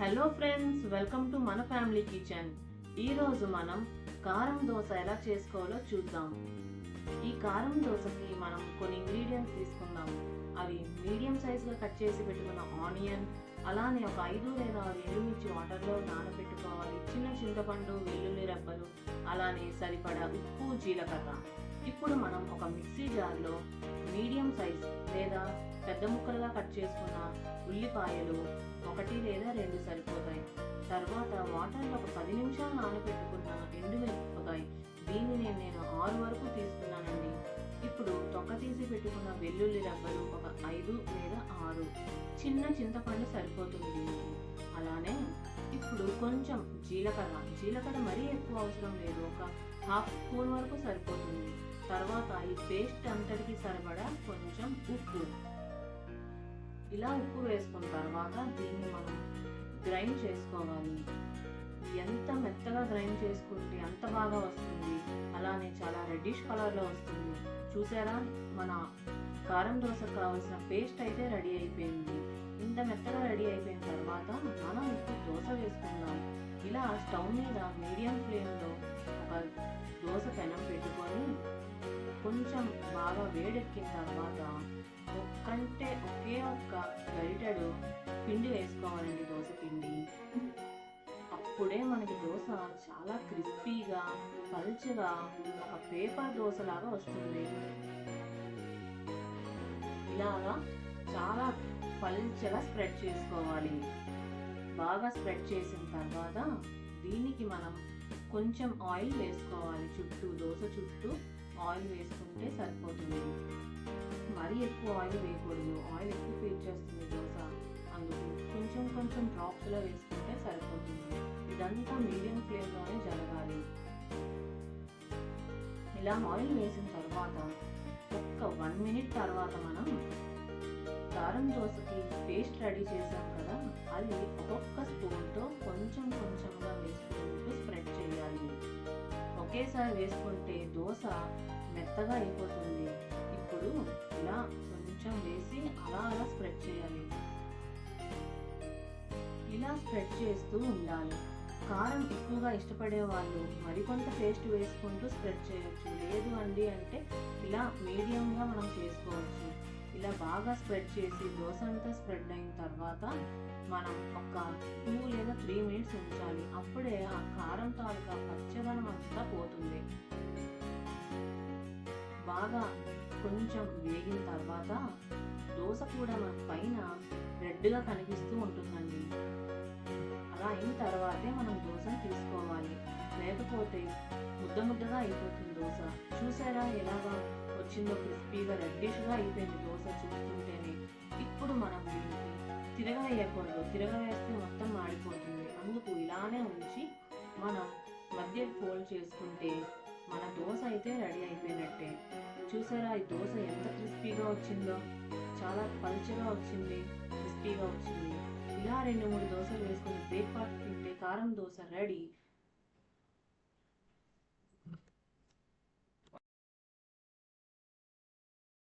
Hello friends welcome to మన family kitchen ఈరోజు మనం కారం దోశ ఎలా చేసుకోవాలో చూద్దాం. ఈ కారం దోశకి మనం కొన్ని ఇంగ్రీడియంట్స్ తీసుకుందాం. అవి మీడియం సైజుగా కట్ చేసి పెట్టుకున్న ఆనియన్ అలానే ఒక ఐదు లేదా ఆరు ఎండుమిర్చి వాటర్లో నానబెట్టుకోవాలి. చిన్న చింతపండు వెల్లుల్లి రెబ్బలు అలానే సరిపడా ఉప్పు జీలకర్ర. ఇప్పుడు మనం ఒక మిక్సీ జార్లో మీడియం సైజ్ లేదా పెద్ద ముక్కలుగా కట్ చేసుకున్న ఉల్లిపాయలు ఒకటి లేదా రెండు సరిపోతాయి. తర్వాత వాటర్లో ఒక పది నిమిషాలు నానబెట్టుకున్న ఎండుమిరపకాయ దీన్ని నేను ఆరు వరకు తీసుకున్నానండి. ఇప్పుడు తొక్క తీసి పెట్టుకున్న వెల్లుల్లి రబ్బలు ఒక ఐదు లేదా ఆరు. చిన్న చింతపండు సరిపోతుంది. దీనికి అలానే ఇప్పుడు కొంచెం జీలకర్ర. జీలకర్ర మరీ ఎక్కువ అవసరం లేదు. ఒక హాఫ్ స్పూన్ వరకు సరిపోతుంది. తర్వాత ఈ పేస్ట్ అంతటికి సరిపడా కొంచెం ఉప్పు. ఇలా ఉప్పు వేసుకున్న తర్వాత దీన్ని మనం గ్రైండ్ చేసుకోవాలి. ఎంత మెత్తగా గ్రైండ్ చేసుకుంటే అంత బాగా వస్తుంది. అలానే చాలా రెడ్డిష్ కలర్లో వస్తుంది. చూసారా? మన కారం దోశ కావాల్సిన పేస్ట్ అయితే రెడీ అయిపోయింది. ఇంత మెత్తగా రెడీ అయిపోయిన తర్వాత మనం ఇప్పుడు దోశ వేసుకుందాం. ఇలా స్టవ్ మీద మీడియం ఫ్లేమ్లో ఒక దోశ పెనం పెట్టుకొని కొంచెం బాగా వేడెక్కిన తర్వాత ఒక్కంటే ఒకే ఒక్క గరిటెడు పిండి వేసుకోవాలండి దోశ పిండి. అప్పుడే మనకి దోశ చాలా క్రిస్పీగా పలుచగా ఒక పేపర్ దోశలాగా వస్తుంది. ఇలాగా చాలా పలుచగా స్ప్రెడ్ చేసుకోవాలి. బాగా స్ప్రెడ్ చేసిన తర్వాత దీనికి మనం కొంచెం ఆయిల్ వేసుకోవాలి చుట్టూ దోశ చుట్టూ. ఆయిల్ వేసుకుంటే సరిపోతుంది. మరీ ఎక్కువ ఆయిల్ వేయకూడదు. ఆయిల్ ఎక్కువ పీల్చేస్తుంది దోశ. అందుకు కొంచెం కొంచెం డ్రాప్స్లో వేసుకుంటే సరిపోతుంది. ఇదంతా మీడియం ఫ్లేమ్లోనే జరగాలి. ఇలా ఆయిల్ వేసిన తర్వాత ఒక్క వన్ మినిట్ తర్వాత మనం కారం దోశకి పేస్ట్ రెడీ చేసాం కదా అది ఒక్కొక్క స్పూన్తో కొంచెం కొంచెంగా ఒకేసారి వేసుకుంటే దోశ మెత్తగా అయిపోతుంది. ఇప్పుడు ఇలా కొంచెం వేసి అలా అలా స్ప్రెడ్ చేయాలి. ఇలా స్ప్రెడ్ చేస్తూ ఉండాలి. కారం ఎక్కువగా ఇష్టపడే వాళ్ళు మరికొంత పేస్ట్ వేసుకుంటూ స్ప్రెడ్ చేయొచ్చు. లేదు అండి అంటే ఇలా మీడియంగా మనం చేసుకోవచ్చు. ఇలా బాగా స్ప్రెడ్ చేసి దోశ అంతా స్ప్రెడ్ అయిన తర్వాత మనం ఒక టూ లేదా త్రీ మినిట్స్ ఉంచాలి. అప్పుడే ఆ కారం తాలూకా పచ్చదనం అంతా పోతుంది. బాగా కొంచెం వేగిన తర్వాత దోశ కూడా మన పైన రెడ్గా కనిపిస్తూ ఉంటుందండి. అలా అయిన తర్వాతే మనం దోశను తీసుకోవాలి. లేకపోతే ముద్ద ముద్దగా అయిపోతుంది దోశ. చూసారా ఎలాగా వచ్చిందో క్రిస్పీగా రెడ్డిష్గా అయిపోయింది దోశ చూస్తుంటేనే. ఇప్పుడు మనం తిరగవేయకూడదు తిరగవేస్తే మొత్తం మాడిపోతుంది. అందుకు ఇలానే ఉంచి మనం మధ్య ఫోల్డ్ చేసుకుంటే మన దోశ అయితే రెడీ అయిపోయినట్టే. చూసారా ఈ దోశ ఎంత క్రిస్పీగా వచ్చిందో? చాలా పలుచగా వచ్చింది క్రిస్పీగా వచ్చింది. ఇలా రెండు మూడు దోశలు వేసుకుని బ్రేక్ఫాస్ట్ తింటే కారం దోశ రెడీ.